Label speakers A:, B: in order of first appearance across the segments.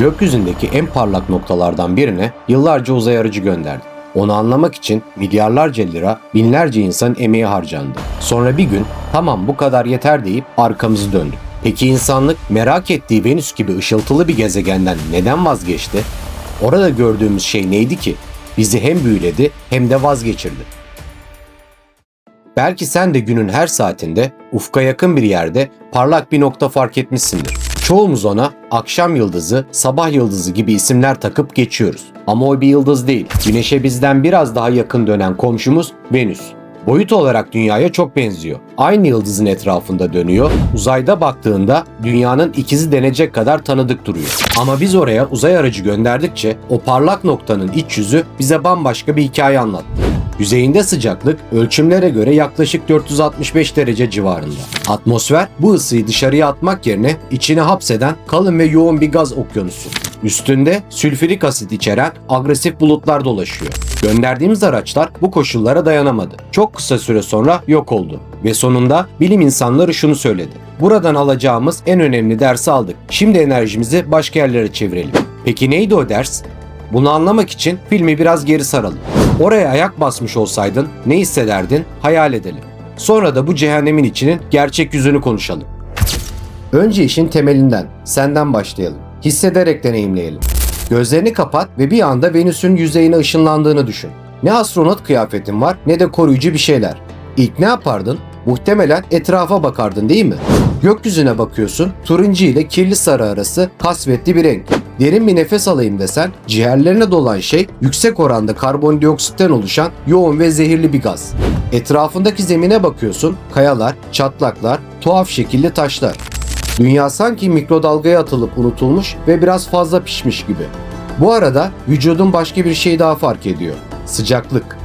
A: gökyüzündeki en parlak noktalardan birine yıllarca uzay aracı gönderdi. Onu anlamak için milyarlarca lira, binlerce insanın emeği harcandı. Sonra bir gün tamam bu kadar yeter deyip arkamızı döndük. Peki insanlık merak ettiği Venüs gibi ışıltılı bir gezegenden neden vazgeçti? Orada gördüğümüz şey neydi ki? Bizi hem büyüledi hem de vazgeçirdi. Belki sen de günün her saatinde ufka yakın bir yerde parlak bir nokta fark etmişsindir. Çoğumuz ona akşam yıldızı, sabah yıldızı gibi isimler takıp geçiyoruz. Ama o bir yıldız değil. Güneşe bizden biraz daha yakın dönen komşumuz Venüs. Boyut olarak dünyaya çok benziyor. Aynı yıldızın etrafında dönüyor. Uzayda baktığında dünyanın ikizi denecek kadar tanıdık duruyor. Ama biz oraya uzay aracı gönderdikçe o parlak noktanın iç yüzü bize bambaşka bir hikaye anlattı. Yüzeyinde sıcaklık ölçümlere göre yaklaşık 465 derece civarında. Atmosfer bu ısıyı dışarıya atmak yerine içine hapseden kalın ve yoğun bir gaz okyanusu. Üstünde sülfürik asit içeren agresif bulutlar dolaşıyor. Gönderdiğimiz araçlar bu koşullara dayanamadı. Çok kısa süre sonra yok oldu. Ve sonunda bilim insanları şunu söyledi. Buradan alacağımız en önemli dersi aldık. Şimdi enerjimizi başka yerlere çevirelim. Peki neydi o ders? Bunu anlamak için filmi biraz geri saralım. Oraya ayak basmış olsaydın ne hissederdin hayal edelim. Sonra da bu cehennemin içinin gerçek yüzünü konuşalım. Önce işin temelinden, senden başlayalım. Hissederek deneyimleyelim. Gözlerini kapat ve bir anda Venüs'ün yüzeyine ışınlandığını düşün. Ne astronot kıyafetin var ne de koruyucu bir şeyler. İlk ne yapardın? Muhtemelen etrafa bakardın değil mi? Gökyüzüne bakıyorsun, turuncu ile kirli sarı arası kasvetli bir renk. Derin bir nefes alayım desen, ciğerlerine dolan şey yüksek oranda karbondioksitten oluşan yoğun ve zehirli bir gaz. Etrafındaki zemine bakıyorsun, kayalar, çatlaklar, tuhaf şekilli taşlar. Dünya sanki mikrodalgaya atılıp unutulmuş ve biraz fazla pişmiş gibi. Bu arada vücudun başka bir şey daha fark ediyor. Sıcaklık.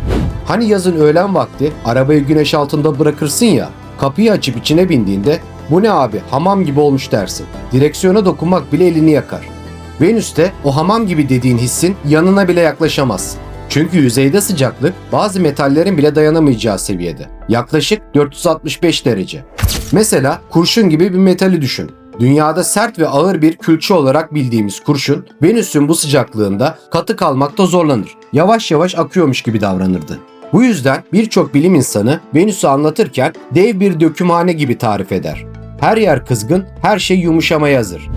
A: Hani yazın öğlen vakti arabayı güneş altında bırakırsın ya, kapıyı açıp içine bindiğinde bu ne abi hamam gibi olmuş dersin. Direksiyona dokunmak bile elini yakar. Venüs'te o hamam gibi dediğin hissin yanına bile yaklaşamazsın. Çünkü yüzeyde sıcaklık bazı metallerin bile dayanamayacağı seviyede. Yaklaşık 465 derece. Mesela kurşun gibi bir metali düşün. Dünyada sert ve ağır bir külçe olarak bildiğimiz kurşun, Venüs'ün bu sıcaklığında katı kalmakta zorlanır. Yavaş yavaş akıyormuş gibi davranırdı. Bu yüzden birçok bilim insanı Venüs'ü anlatırken dev bir dökümhane gibi tarif eder. Her yer kızgın, her şey yumuşamaya hazır.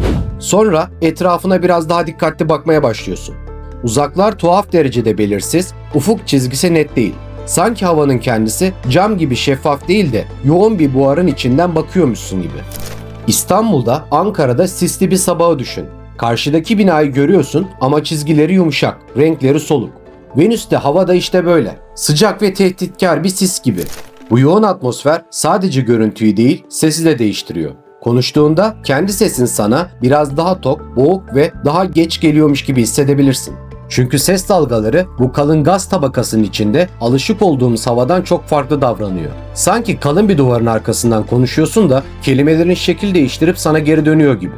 A: Sonra etrafına biraz daha dikkatli bakmaya başlıyorsun. Uzaklar tuhaf derecede belirsiz, ufuk çizgisi net değil. Sanki havanın kendisi cam gibi şeffaf değil de yoğun bir buharın içinden bakıyormuşsun gibi. İstanbul'da, Ankara'da sisli bir sabahı düşün. Karşıdaki binayı görüyorsun ama çizgileri yumuşak, renkleri soluk. Venüs'te hava da işte böyle. Sıcak ve tehditkar bir sis gibi. Bu yoğun atmosfer sadece görüntüyü değil, sesi de değiştiriyor. Konuştuğunda kendi sesin sana biraz daha tok, boğuk ve daha geç geliyormuş gibi hissedebilirsin. Çünkü ses dalgaları bu kalın gaz tabakasının içinde alışık olduğumuz havadan çok farklı davranıyor. Sanki kalın bir duvarın arkasından konuşuyorsun da kelimelerin şekil değiştirip sana geri dönüyor gibi.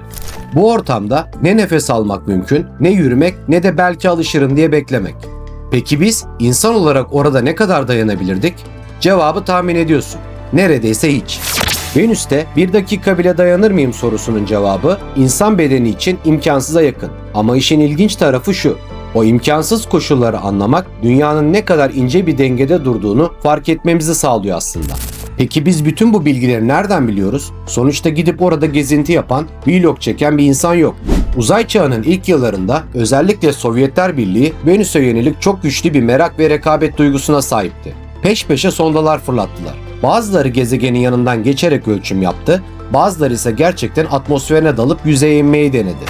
A: Bu ortamda ne nefes almak mümkün, ne yürümek ne de belki alışırım diye beklemek. Peki biz insan olarak orada ne kadar dayanabilirdik? Cevabı tahmin ediyorsun. Neredeyse hiç. Venüs'te bir dakika bile dayanır mıyım sorusunun cevabı insan bedeni için imkansıza yakın. Ama işin ilginç tarafı şu. O imkansız koşulları anlamak dünyanın ne kadar ince bir dengede durduğunu fark etmemizi sağlıyor aslında. Peki biz bütün bu bilgileri nereden biliyoruz? Sonuçta gidip orada gezinti yapan, vlog çeken bir insan yok. Uzay çağının ilk yıllarında özellikle Sovyetler Birliği Venüs'e yönelik çok güçlü bir merak ve rekabet duygusuna sahipti. Peş peşe sondalar fırlattılar. Bazıları gezegenin yanından geçerek ölçüm yaptı, bazıları ise gerçekten atmosferine dalıp yüzeye inmeyi denedi.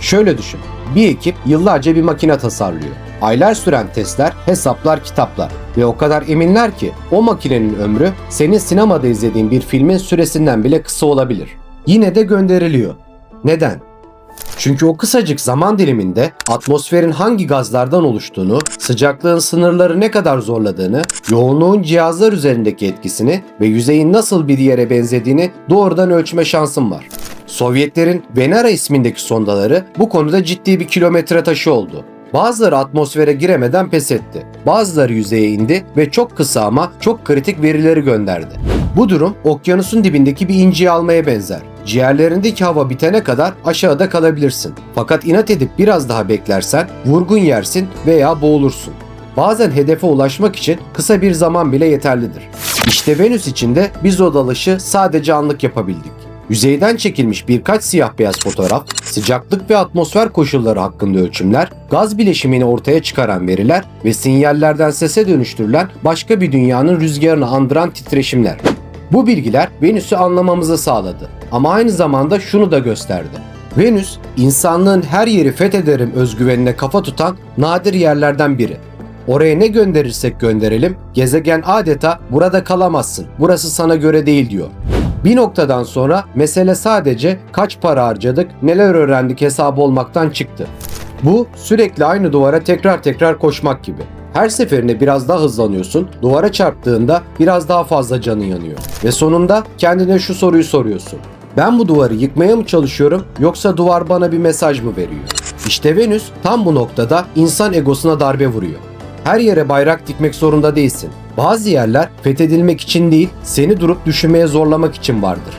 A: Şöyle düşün, bir ekip yıllarca bir makine tasarlıyor. Aylar süren testler, hesaplar, kitaplar ve o kadar eminler ki o makinenin ömrü senin sinemada izlediğin bir filmin süresinden bile kısa olabilir. Yine de gönderiliyor. Neden? Çünkü o kısacık zaman diliminde atmosferin hangi gazlardan oluştuğunu, sıcaklığın sınırları ne kadar zorladığını, yoğunluğun cihazlar üzerindeki etkisini ve yüzeyin nasıl bir yere benzediğini doğrudan ölçme şansım var. Sovyetlerin Venera ismindeki sondaları bu konuda ciddi bir kilometre taşı oldu. Bazıları atmosfere giremeden pes etti. Bazıları yüzeye indi ve çok kısa ama çok kritik verileri gönderdi. Bu durum okyanusun dibindeki bir inciyi almaya benzer. Ciğerlerindeki hava bitene kadar aşağıda kalabilirsin. Fakat inat edip biraz daha beklersen vurgun yersin veya boğulursun. Bazen hedefe ulaşmak için kısa bir zaman bile yeterlidir. İşte Venüs için de biz o dalışı sadece anlık yapabildik. Yüzeyden çekilmiş birkaç siyah beyaz fotoğraf, sıcaklık ve atmosfer koşulları hakkında ölçümler, gaz bileşimini ortaya çıkaran veriler ve sinyallerden sese dönüştürülen başka bir dünyanın rüzgarını andıran titreşimler. Bu bilgiler Venüs'ü anlamamızı sağladı ama aynı zamanda şunu da gösterdi. Venüs, insanlığın her yeri fethederim özgüvenine kafa tutan nadir yerlerden biri. Oraya ne gönderirsek gönderelim, gezegen adeta burada kalamazsın, burası sana göre değil diyor. Bir noktadan sonra mesele sadece kaç para harcadık, neler öğrendik hesabı olmaktan çıktı. Bu sürekli aynı duvara tekrar tekrar koşmak gibi. Her seferinde biraz daha hızlanıyorsun, duvara çarptığında biraz daha fazla canın yanıyor. Ve sonunda kendine şu soruyu soruyorsun. Ben bu duvarı yıkmaya mı çalışıyorum yoksa duvar bana bir mesaj mı veriyor? İşte Venüs tam bu noktada insan egosuna darbe vuruyor. Her yere bayrak dikmek zorunda değilsin. Bazı yerler fethedilmek için değil, seni durup düşünmeye zorlamak için vardır.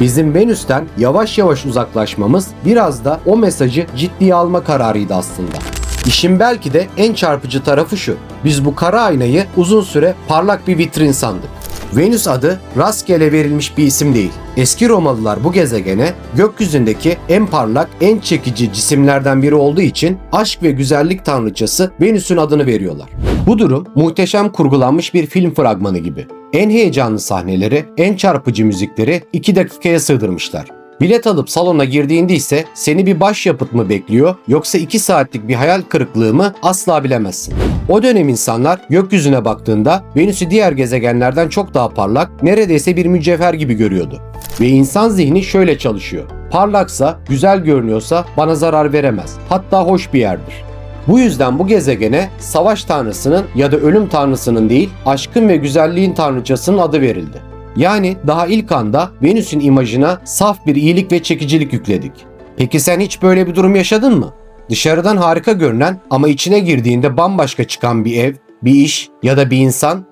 A: Bizim Venüs'ten yavaş yavaş uzaklaşmamız biraz da o mesajı ciddiye alma kararıydı aslında. İşin belki de en çarpıcı tarafı şu. Biz bu kara aynayı uzun süre parlak bir vitrin sandık. Venüs adı rastgele verilmiş bir isim değil. Eski Romalılar bu gezegene gökyüzündeki en parlak, en çekici cisimlerden biri olduğu için aşk ve güzellik tanrıçası Venüs'ün adını veriyorlar. Bu durum muhteşem kurgulanmış bir film fragmanı gibi. En heyecanlı sahneleri, en çarpıcı müzikleri 2 dakikaya sığdırmışlar. Bilet alıp salona girdiğinde ise seni bir başyapıt mı bekliyor yoksa 2 saatlik bir hayal kırıklığı mı asla bilemezsin. O dönem insanlar gökyüzüne baktığında Venüs'ü diğer gezegenlerden çok daha parlak, neredeyse bir mücevher gibi görüyordu. Ve insan zihni şöyle çalışıyor. Parlaksa, güzel görünüyorsa bana zarar veremez. Hatta hoş bir yerdir. Bu yüzden bu gezegene savaş tanrısının ya da ölüm tanrısının değil, aşkın ve güzelliğin tanrıçasının adı verildi. Yani daha ilk anda Venüs'ün imajına saf bir iyilik ve çekicilik yükledik. Peki sen hiç böyle bir durum yaşadın mı? Dışarıdan harika görünen ama içine girdiğinde bambaşka çıkan bir ev, bir iş ya da bir insan?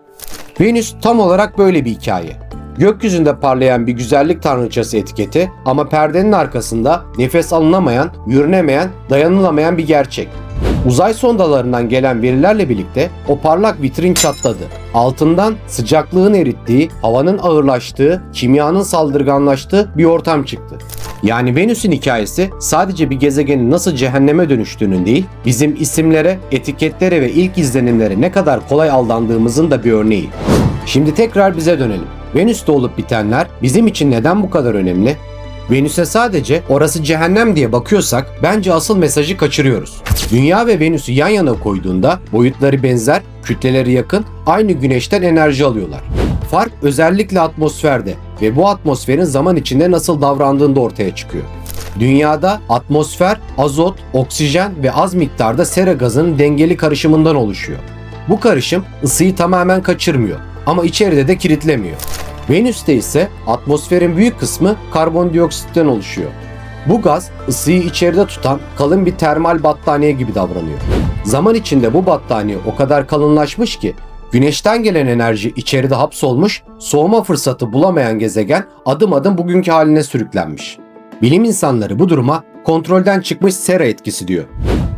A: Venüs tam olarak böyle bir hikaye. Gökyüzünde parlayan bir güzellik tanrıçası etiketi ama perdenin arkasında nefes alınamayan, yürünemeyen, dayanılamayan bir gerçek. Uzay sondalarından gelen verilerle birlikte o parlak vitrin çatladı. Altından sıcaklığın erittiği, havanın ağırlaştığı, kimyanın saldırganlaştığı bir ortam çıktı. Yani Venüs'ün hikayesi sadece bir gezegenin nasıl cehenneme dönüştüğünün değil, bizim isimlere, etiketlere ve ilk izlenimlere ne kadar kolay aldandığımızın da bir örneği. Şimdi tekrar bize dönelim. Venüs'te olup bitenler bizim için neden bu kadar önemli? Venüs'e sadece orası cehennem diye bakıyorsak bence asıl mesajı kaçırıyoruz. Dünya ve Venüs'ü yan yana koyduğunda boyutları benzer, kütleleri yakın, aynı güneşten enerji alıyorlar. Fark özellikle atmosferde ve bu atmosferin zaman içinde nasıl davrandığında ortaya çıkıyor. Dünyada atmosfer, azot, oksijen ve az miktarda sera gazının dengeli karışımından oluşuyor. Bu karışım ısıyı tamamen kaçırmıyor ama içeride de kilitlemiyor. Venüs'te ise atmosferin büyük kısmı karbondioksitten oluşuyor. Bu gaz ısıyı içeride tutan kalın bir termal battaniye gibi davranıyor. Zaman içinde bu battaniye o kadar kalınlaşmış ki güneşten gelen enerji içeride hapsolmuş, soğuma fırsatı bulamayan gezegen adım adım bugünkü haline sürüklenmiş. Bilim insanları bu duruma kontrolden çıkmış sera etkisi diyor.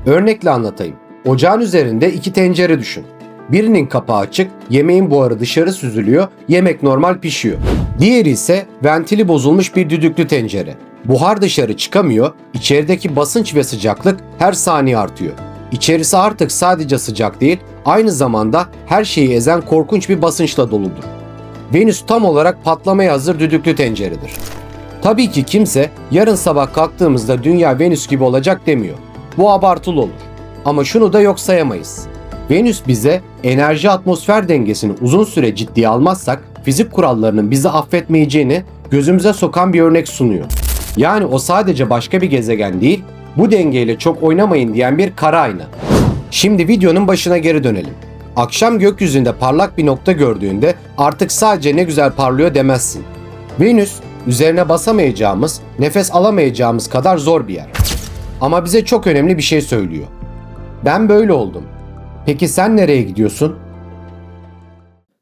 A: Örnekle anlatayım. Ocağın üzerinde iki tencere düşün. Birinin kapağı açık, yemeğin buharı dışarı süzülüyor, yemek normal pişiyor. Diğeri ise ventili bozulmuş bir düdüklü tencere. Buhar dışarı çıkamıyor, içerideki basınç ve sıcaklık her saniye artıyor. İçerisi artık sadece sıcak değil, aynı zamanda her şeyi ezen korkunç bir basınçla doludur. Venüs tam olarak patlamaya hazır düdüklü tenceredir. Tabii ki kimse yarın sabah kalktığımızda dünya Venüs gibi olacak demiyor. Bu abartılı olur. Ama şunu da yok sayamayız. Venüs bize enerji atmosfer dengesini uzun süre ciddiye almazsak fizik kurallarının bizi affetmeyeceğini gözümüze sokan bir örnek sunuyor. Yani o sadece başka bir gezegen değil, bu dengeyle çok oynamayın diyen bir kara ayna. Şimdi videonun başına geri dönelim. Akşam gökyüzünde parlak bir nokta gördüğünde artık sadece ne güzel parlıyor demezsin. Venüs üzerine basamayacağımız, nefes alamayacağımız kadar zor bir yer. Ama bize çok önemli bir şey söylüyor. Ben böyle oldum. Peki sen nereye gidiyorsun?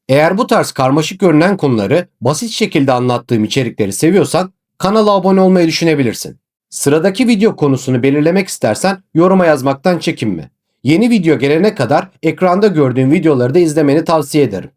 A: Eğer bu tarz karmaşık görünen konuları basit şekilde anlattığım içerikleri seviyorsan kanala abone olmayı düşünebilirsin. Sıradaki video konusunu belirlemek istersen yoruma yazmaktan çekinme. Yeni video gelene kadar ekranda gördüğün videoları da izlemeni tavsiye ederim.